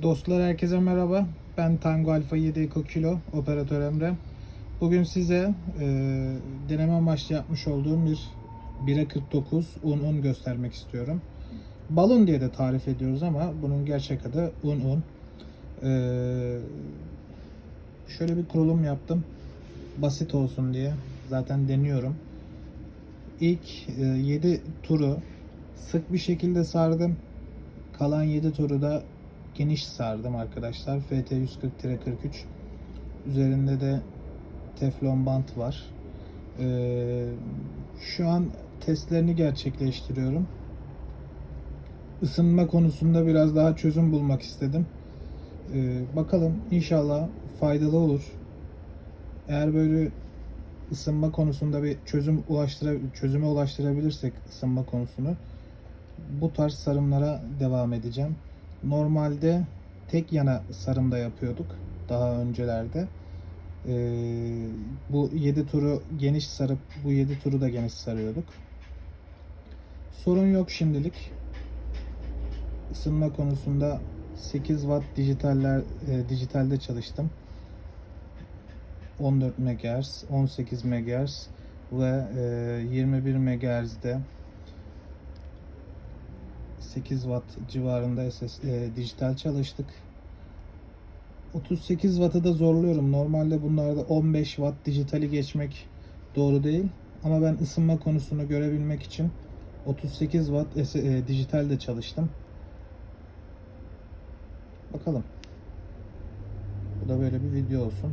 Dostlar herkese merhaba. Ben Tango Alfa 7 Eko Kilo operatör Emre. Bugün size e, deneme amaçlı yapmış olduğum bir 1'e 49 un un göstermek istiyorum. Balon diye de tarif ediyoruz ama bunun gerçek adı un un. E, şöyle bir kurulum yaptım. Basit olsun diye. Zaten deniyorum. İlk 7 turu sık bir şekilde sardım. Kalan 7 turu da geniş sardım arkadaşlar. FT 140-43 üzerinde de teflon bant var. Ee, şu an testlerini gerçekleştiriyorum. Isınma konusunda biraz daha çözüm bulmak istedim. Ee, bakalım inşallah faydalı olur. Eğer böyle ısınma konusunda bir çözüm ulaştıra çözüme ulaştırabilirsek ısınma konusunu bu tarz sarımlara devam edeceğim. Normalde tek yana sarımda yapıyorduk daha öncelerde. Ee, bu 7 turu geniş sarıp bu 7 turu da geniş sarıyorduk. Sorun yok şimdilik. Isınma konusunda 8 watt dijitaller e, dijitalde çalıştım. 14 MHz, 18 MHz ve e, 21 MHz'de 8 watt civarında SS, e, dijital çalıştık. 38 wattı da zorluyorum. Normalde bunlarda 15 watt dijitali geçmek doğru değil. Ama ben ısınma konusunu görebilmek için 38 watt S- e, dijitalde çalıştım. Bakalım. Bu da böyle bir video olsun.